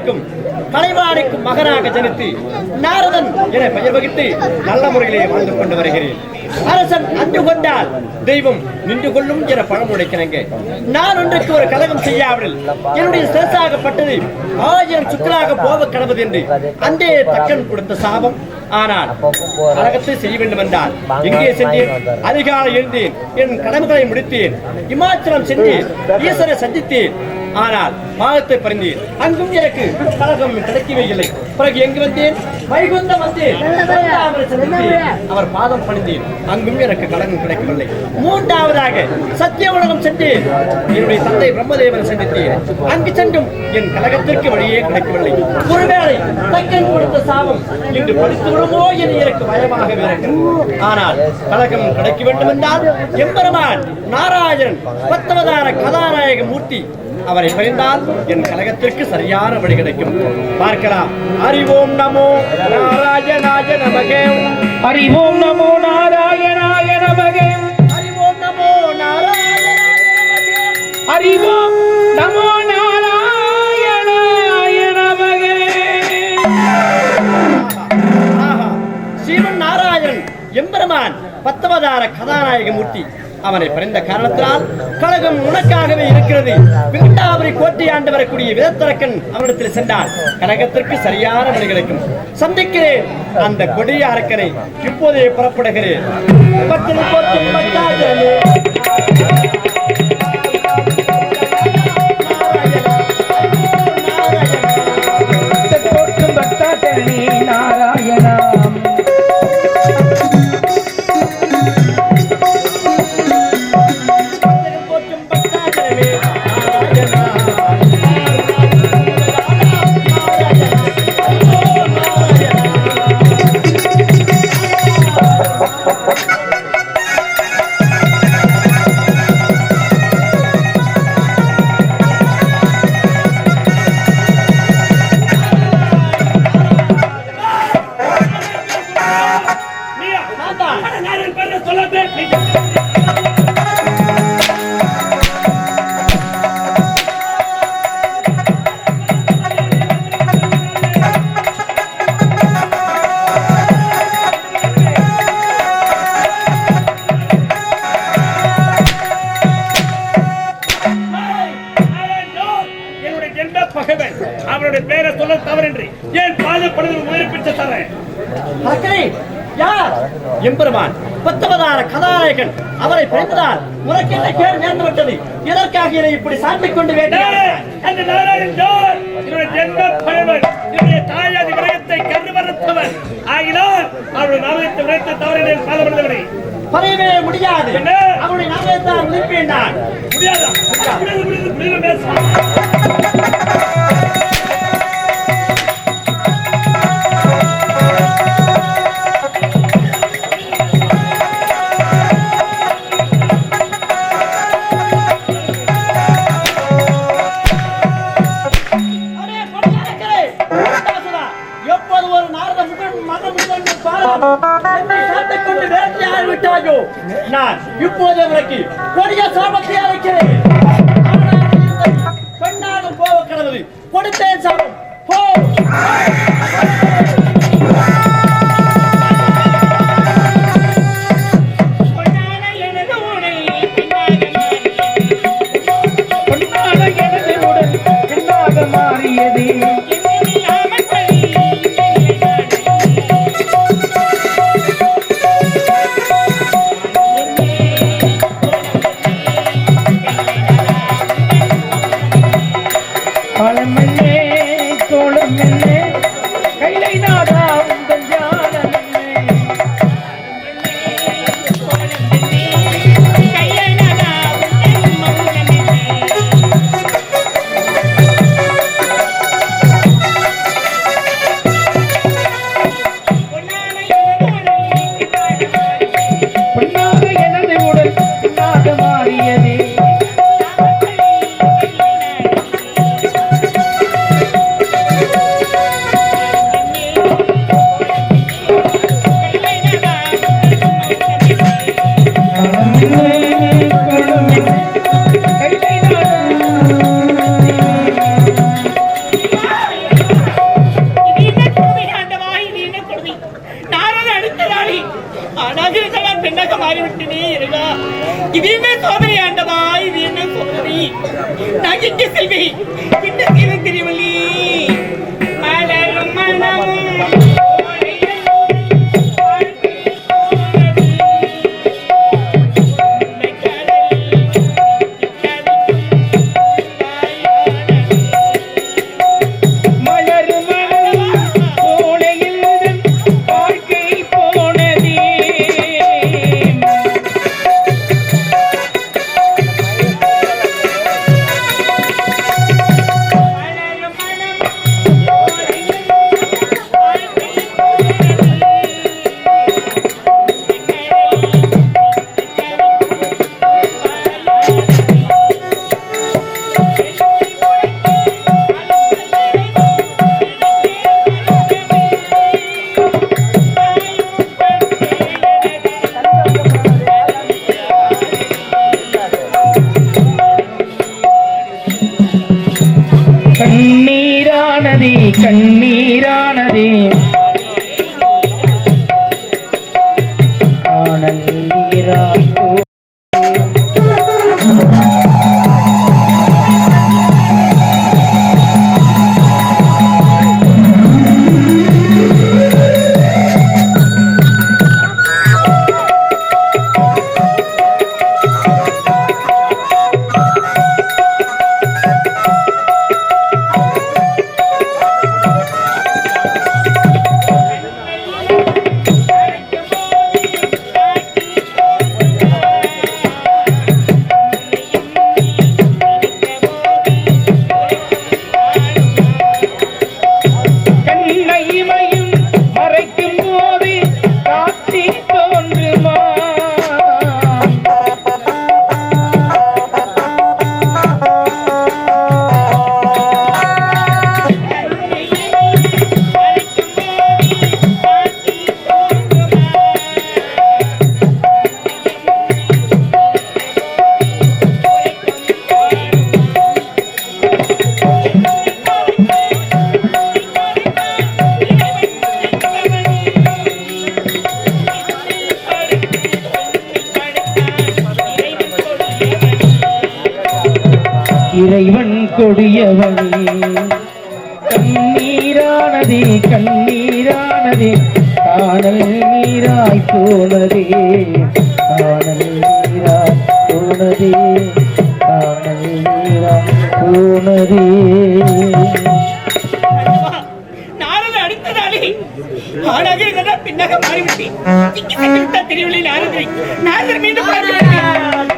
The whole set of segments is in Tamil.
பிரம்மதேவனுக்கும் கலைவாணிக்கும் மகனாக ஜனித்து நாரதன் என பெயர் வகித்து நல்ல முறையிலே வாழ்ந்து கொண்டு வருகிறேன். அரசன் அன்று கொண்டால் தெய்வம் நின்று கொள்ளும் என பழமுடைக்கிறங்க. நான் ஒன்றுக்கு ஒரு கலகம் செய்யாவிடில் என்னுடைய சிறசாகப்பட்டது ஆயிரம் சுக்கலாக போக கடவுது என்று அன்றே தக்கன் கொடுத்த சாபம். ஆனால் கழகத்தை செய்ய வேண்டும் என்றால் எங்கே சென்றேன் அதிகாலை எழுந்தேன் என் கடமைகளை முடித்தேன் இமாச்சலம் சென்று ஈஸ்வரை சந்தித்தேன் ஆனால் பாதத்தை பறிந்தேன் அங்கும் எனக்கு கழகம் கிடைக்கவே இல்லை. பிறகு எங்கு வந்தேன்? வைகுந்தம் வந்தேன். அவரை பாதம் பணிந்தேன். அங்கும் எனக்கு கழகம் கிடைக்கவில்லை. மூன்றாவதாக சத்திய உலகம் சென்றேன். என்னுடைய தந்தை பிரம்மதேவனை சந்தித்தேன். அங்கு சென்றும் என் கழகத்திற்கு வழியே கிடைக்கவில்லை. ஒருவேளை தக்கன் கொடுத்த சாபம் இன்று படித்து விடுமோ என எனக்கு பயமாக ஆனால் கழகம் கிடைக்க வேண்டும் என்றால் எம்பெருமான் நாராயணன் பத்தவதார கதாநாயக மூர்த்தி அவரை பகிர்ந்தால் என் கழகத்திற்கு சரியான வழி கிடைக்கும். பார்க்கலாம். அறிவோம் நமோ நாராயணாய நமகே. ஓம் நமோ நாராயணாய நமகே. அறிவோம் நமோ நாராயணாய நமகே. ஓம் நமோ நாராயணாய நமகே. ஆஹா, ஸ்ரீமன் நாராயணன் எம்பெருமான் பத்தவதார கதாநாயக மூர்த்தி அவனை பிறந்த காரணத்தினால் கழகம் உனக்காகவே இருக்கிறது. விருண்டாபுரி கோட்டை ஆண்டு வரக்கூடிய விதத்தரக்கன் அவனிடத்தில் சென்றால் கழகத்திற்கு சரியான வழி கிடைக்கும் சந்திக்கிறேன். அந்த கொடிய அரக்கனை இப்போதே புறப்படுகிறேன். அவருடைய பேரை சொல்ல தவறின்றி ஏன் பாதப்படுதல் முயற்சித்த தரேன் அரக்கனே, யார்? எம்பெருமான் பத்தவதார கதாநாயகன். அவரை பிறந்ததால் உனக்கு என்ன கேடு நேர்ந்து விட்டது எதற்காக என்னை இப்படி சாட்டிக் கொண்டு வேண்டாம் தாயாதி விரயத்தை கண்டு மறுத்தவன். ஆகினால் அவருடைய நாமத்தை உரைத்த தவறினை பாதப்படுதவனை பறையவே முடியாது. நாமத்தான் உதிப்பேன் நான். முடியாதா? முடியாது முடியாது முடியாது பேச টাকা இறைவன் கொடியவனே கண்ணீரானதே கண்ணீரானதே காணல் நீராய் போனதே காணல் நீராய் போனதே காணல் நீராய் போனதே. நாரத இருந்ததா பின்னாக மாறிவிட்டேன். இங்கு சென்று விட்டா தெரியவில்லை நாரதரை நாரதர் மீண்டும் பார்க்கிறேன்.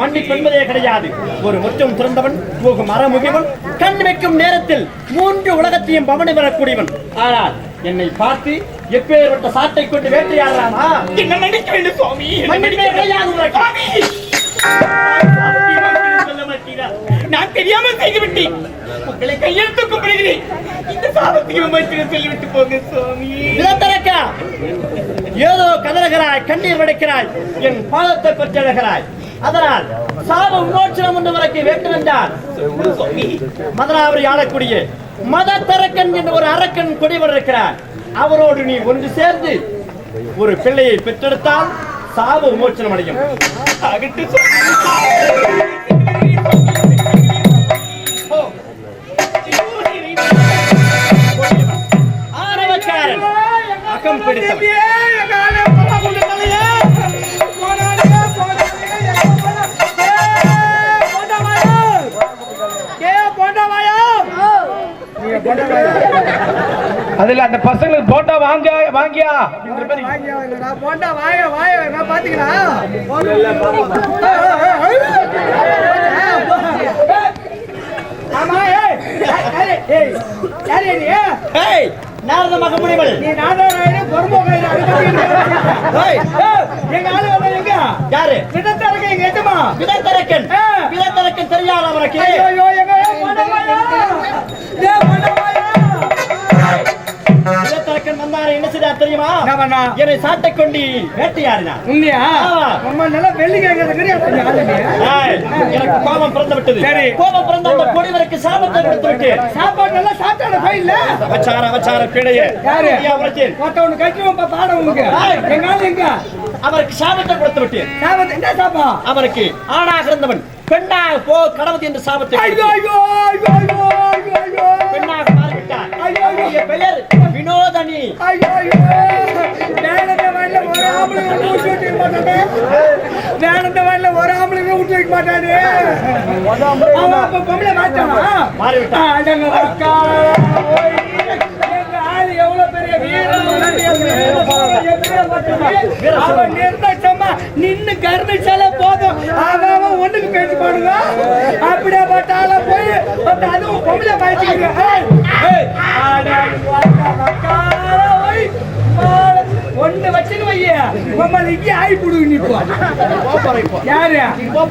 மன்னிப்பு என்பதே கிடையாது. ஒரு முற்றம் திறந்தவன் போகும் மரமுகிவன் கண் வைக்கும் நேரத்தில் மூன்று உலகத்தையும் பவனி வரக்கூடியவன் ஆனால் என்னை பார்த்து எப்பேற்பட்ட சாட்டை கொண்டு வேட்டையாடுறானா? என்ன மன்னிக்க வேண்டும் சுவாமி? என்னை மன்னிப்பே மன்னிக்க கிடையாது? நான் தெரியாமல் செய்து விட்டேன். உங்களை கையெழுத்து கும்பிடுகிறேன் இந்த சாபத்துக்கு விமர்சனம் சொல்லிவிட்டு போங்க சுவாமி. விதத்தரக்கா ஏதோ கதறுகிறாய் கண்ணீர் வடிக்கிறாய் என் பாதத்தை பெற்றெழுகிறாய் அதனால் சாப விமோச்சனம் ஒன்று வரைக்கும் வேண்டும் என்றால் சுவாமி. மதனாவரி ஆளக்கூடிய மத தரக்கன் என்ற ஒரு அரக்கன் கொடிவர் இருக்கிறார். அவரோடு நீ ஒன்று சேர்ந்து ஒரு பிள்ளையை பெற்றெடுத்தால் சாப விமோச்சனம் அடையும். பிடித்தவன் அதுல அந்த பசங்களுக்கு போட்டா வாங்க வாங்கியா போண்டா வாய வாய பாத்துக்கலாம் ஆமா ஏய் ஏய், ஏய் நாரத மகமுனிவள் நீ நாதாராயணன் பொறுமோகாயன் எங்க ஆளு வந்து எங்க? யாரு? இருக்க எங்க எஜமா? விதத்தரக்கன். விதத்தரக்கன் தெரியாத அவனுக்கு ஐயோ எங்க? போண்டவாயா வந்தாரு என்ன தெரியுமா? என்ன சாட்டை கொண்டு உண்மையா? நல்லா வெள்ளி ஏய், எனக்கு கோபம் பிறந்து விட்டது சரி. கோபம் பிறந்த அந்த கொடிவருக்கு சாபத்தை கொடுத்து விட்டு சாப்பாடு நல்லா சாப்பிட்டான போயில்ல அவச்சார அவச்சார யாரு. ஒருத்தவனு பாடம் உங்களுக்கு. எங்க எங்க? அவருக்கு சாபத்தை கொடுத்து விட்டு சாபத்து என்ன அவருக்கு ஆணாக இருந்தவன் பெண்ணாக போ கடவுள் என்று சாபத்தை ஐயோ ஐயோ ஐயோ ஐயோ ஐயோ பெண்ணாக ஐயோ, அவருடைய பெயர் வினோதனி ஐயோ ஐயோ ஒரு ஆம்பளை ஊட்டி வைக்க அவன் பொம்பளை மாறிவிட்டான். எவ்வளவு பெரிய அவன் நின்னு கருணிச்சாலே போதும். அவன் ஒண்ணுக்கு பேசி போடுங்க. அப்படியே பட்டால போய் அதுவும் பொம்பளை பாய்ச்சிக்கிறேன் ஒண்ணு வச்சுன்னு வைய. உங்களை இங்கே ஆகி புடுங்க நீ இப்போ.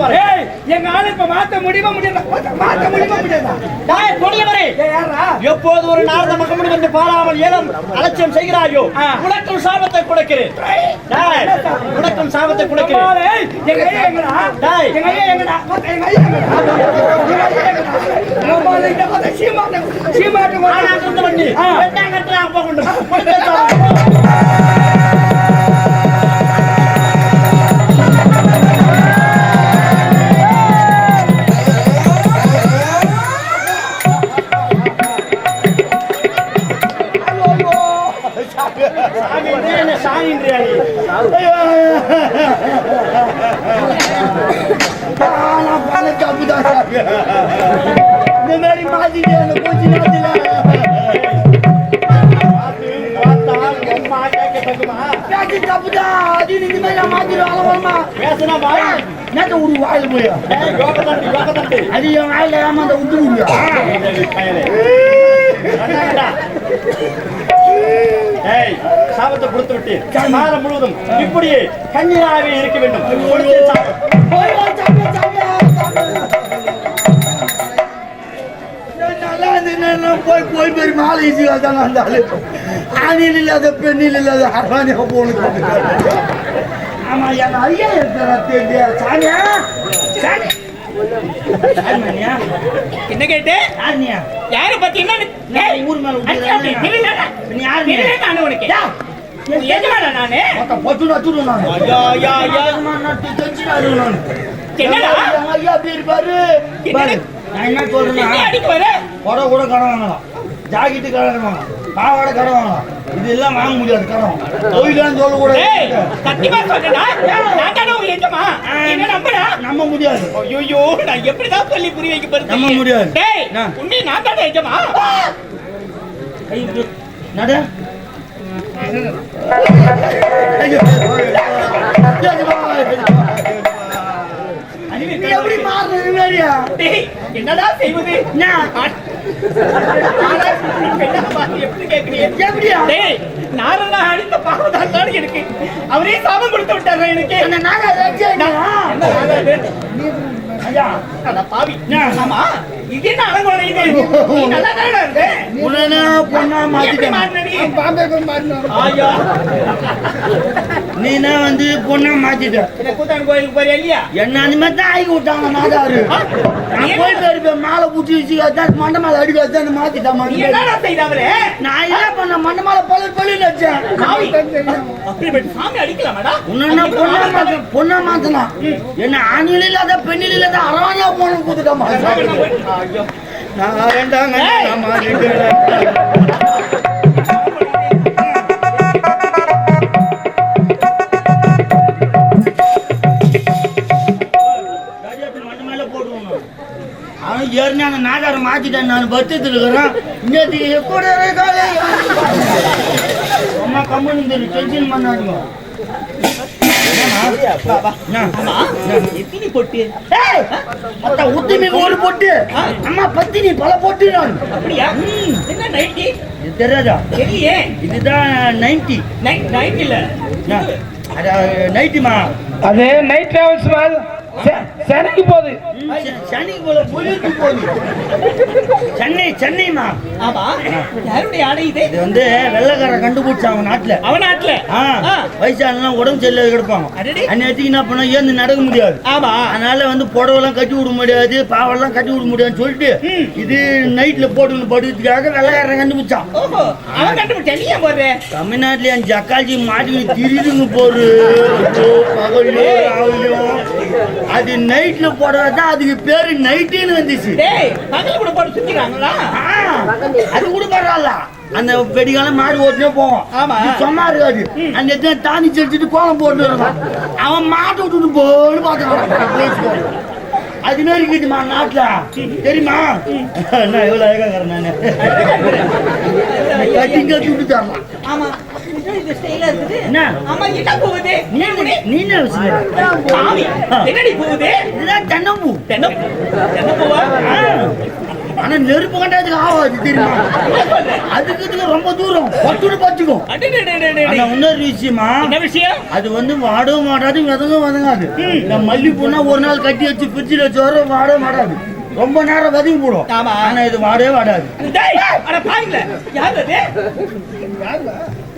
போறேன். இப்போ யாரு போ பாரு. ஏய் எங்க ஆளு இப்ப மாத்த முடியுமா முடியாதா மாத்த முடியுமா முடியாதா டேய், கொடியவரே யாரா எப்போது ஒரு நாரத மகமுடி வந்து பாராமல் ஏலம் அலட்சியம் செய்கிறாயோ. உனக்கும் சாபத்தை கொடுக்கிறேன் உனக்கும் சாபத்தை கொடுக்கிறேன் எங்க ஐயா எங்கடா? டேய். எங்க ஐயா எங்கடா? எங்க ஐயா எங்கடா? மத்த யோகதண்டி. பயலே. வேண்டாம்டா. ஏய், சாபத்தை கொடுத்து விட்டு மாதம் முழுவதும் இப்படியே கண்ணீராகவே இருக்க வேண்டும். போய் போய் பெரிய மாலை ஈஸி தான் வந்தாலும் ஆணியில் இல்லாத பெண்ணில் இல்லாத அரவாணியாக போகணும் ஆமா என் ஐயா இருக்கிற சாமியா சாமி சாமியா என்ன கேட்டு? யார பத்தி என்ன? ஊர் மேல யாரு? நீ? நானு உனக்கு. நீ எஜமானா நானு? பொட்டு நட்டுடும் நான். ஐயா, ஐயா, ஐயா. நட்டு தெரிஞ்சுனாரு நான் என்னடா? என் ஐயா அப்படி இருப்பாரு. பாரு நான் என்ன புடவை கூட கடன் வாங்கலாம். ஜாக்கெட்டு கடன் வாங்கலாம். பாவாடை கடன் வாங்கலாம். இது எல்லாம் வாங்க முடியாது கடன் தொழிலான்னு சொல்ல கூட சத்தியமா சொல்றேன்டா நான் தானே உங்க எஜமா? என்ன நம்படா நம்ப முடியாது. ஐயோ நான் எப்படிதான் சொல்லி புரிய வைக்க போறது நம்ப முடியாது. டேய்? உண்மை நான் தானே எஜமா? நட. ஐயோ. நீ எப்படி மாறுறது வேறியா டேய் என்னடா செய்வது? நாரதா அடித்த பாவம் தான் எனக்கு அவரே சாபம் கொடுத்து விட்டாரு எனக்கு. ஐயா அட பாவி. என்ன? ஆமா இது என்ன அடங்கொலை இது? நீ நல்லா தானே இருக்க? உடனே பொண்ணா எப்படி மாத்திட்டேன் மாறின நீ பாம்பே போய் மாட்டினாரு ஆயா. நீனா வந்து பொண்ணா மாத்திட்ட. இந்த கூத்தான் கோயிலுக்கு போறியா இல்லையா? என்ன அந்த மாதிரி தான் ஆகி விட்டாங்க நாதாரு நான் போயிட்டு இருப்பேன் மாலை பூச்சி வச்சு அதான் மண்டை மேல அடிக்க வச்சு அந்த மாத்திட்டேன் நீ மண்டை என்னடா செய்தாவலே நான் என்ன பண்ண? மண்டை மேல பல்லு வச்சேன். சாமி அடிக்கலாமாடா? உன்ன பொண்ணா மாத்த பொண்ணா மாத்தலாம். என்ன ஆணியில் இல்லாத பெண்ணில் இல்லாத அரவாணியா போன கூத்துட்டமா நான் ரெண்டாங்க ஏய். நான் போட்டுருவோம். அவன் ஏறினா அந்த நாகாரம் மாத்திட்டான் நான் பத்தத்தில் இருக்கிறேன் இன்னத்துக்கு கூட. அம்மா கம்மனு டென்ஷன் பண்ணாதீங்க என்ன? எத்தினி பொட்டு ஏய், அத்தா உத்திமி ஒரு பொட்டு அம்மா பத்தினி பல பொட்டு நான் அப்படியா என்ன நைட்டி இது தெரியாதா தெரியலையே இதுதான் நைன்டி நைட் நைட் இல்ல நைட்டிமா அது நைட் டிராவல்ஸ் மாதிரி சென்னைக்கு போகுது. சனி போல போயிட்டு போகுது. சென்னை சென்னைமா ஆமா. யாருடைய ஆடை இது? இது வந்து வெள்ளக்காரன் கண்டுபிடிச்சான் அவன் நாட்டுல. அவன் நாட்டுல. வயசானலாம் உடம்பு சரியில்லாத கிடப்பாங்க. அந்நேரத்துக்கு என்ன பண்ண ஏந்து நடக்க முடியாது. ஆமா. அதனால வந்து புடவெல்லாம் கட்டி விட முடியாது பாவெல்லாம் கட்டி விட முடியாதுன்னு சொல்லிட்டு இது நைட்ல போட்டு படுக்கிறதுக்காக வெள்ளக்காரன் கண்டுபிடிச்சான். அவன் கண்டுபிடிச்சா நீ ஏன் போடுற? தமிழ்நாட்டுல என் ஜக்காஜி மாட்டிக்கிட்டு திரிதுங்க போரு ராவிலையோ அது நைட்ல போடுறதுதான் அதுக்கு பேரு நைட்டின்னு வந்துச்சு. பகல கூட சுத்திக்கிறாங்களா? அது கூட பரவாயில்ல. அந்த வெடிகாலம் மாடு ஓட்டுனே போவோம். ஆமா. சும்மா இருக்காது. அந்த இடத்துல தானி செடிச்சுட்டு கோலம் போட்டு வருவான். அவன் மாட்டை விட்டுட்டு போன்னு பார்த்துக்கலாம் அது மாதிரி இருக்குதுமா நாட்டுல? தெரியுமா? நான் எவ்வளவு அழகா இருக்கிறேன் நானு. கட்டி கட்டி விட்டு தரலாம் ஆமா. இது ஸ்டைலா இருக்குது. ஆமா என்ன போகுது. நீ நீ என்ன சாமி என்னடி போகுது? இதுதான் தென்னம்பூ. ஆனா நெருப்பு கண்டதுக்கு ஆகாது தெரியுமா? அதுக்கு இதுக்கு ரொம்ப தூரம். பட்டுன்னு. ஆனா இன்னொரு விஷயமா விஷயம் அது வந்து வாடவும் மாட்டாது விதங்கும் வதங்காது இந்த மல்லிப்பூனா ஒரு நாள் கட்டி வச்சு ஃப்ரிட்ஜில் வச்சு வர வாடவே மாட்டாது ரொம்ப நேரம் வதங்கி போடும் ஆமா. ஆனா இது வாடவே வாடாது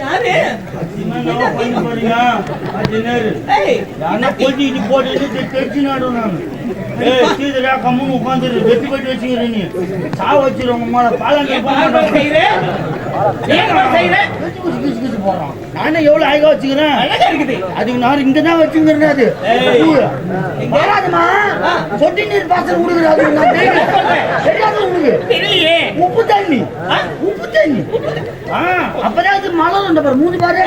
யாரு? கொட்டிட்டு போட்டு தெரிச்சு நாடும் நான் ஏய் சீதரா கம்முன்னு உட்காந்துரு வெட்டி வெட்டி வச்சுக்கிற நீ. சா வச்சிருவங்க மேல பாலங்க ஏன் பாருங்க செய்யற? ஏன் செய்யற? கிச்சு கிச்சு கிச்சு கிச்சு போடுறான். நானே எவ்வளவு அழகா வச்சுக்கிறேன். அழகா இருக்குது. நான் இங்க தான் வச்சுங்கிறேன் அது. வராதுமா? சொட்டு நீர் பாசல் கொடுக்குறாது நான் தெரியும். தெரியாது உப்பு தண்ணி? உப்பு தண்ணி. அப்பதான் அது மலர் உண்ட பாரு. மூணு பாரு.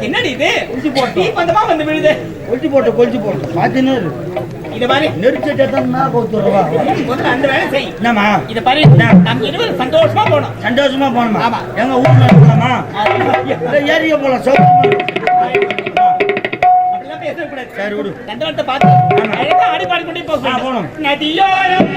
என்னடி இது? உச்சி போட்டு பந்தமா வந்து விழுது. கொல்ச்சி போட்ட கொல்ச்சி போட்ட. பாத்துன்னு. இத பாரு. நெரிச்சிட்டு தான் நான் முதல்ல அந்த வேலை செய். என்னம்மா? இத பாரு. நம்ம இருவரும் சந்தோஷமா போனோம். சந்தோஷமா போகணுமா ஆமா. எங்க ஊர்ல போலாமா ஏரியா போலாம் சௌகரியமா சரி விடு. தண்டவத்தை பார்த்து அழகா ஆடி ஆ, போகணும் போகணும். நதியோரம்.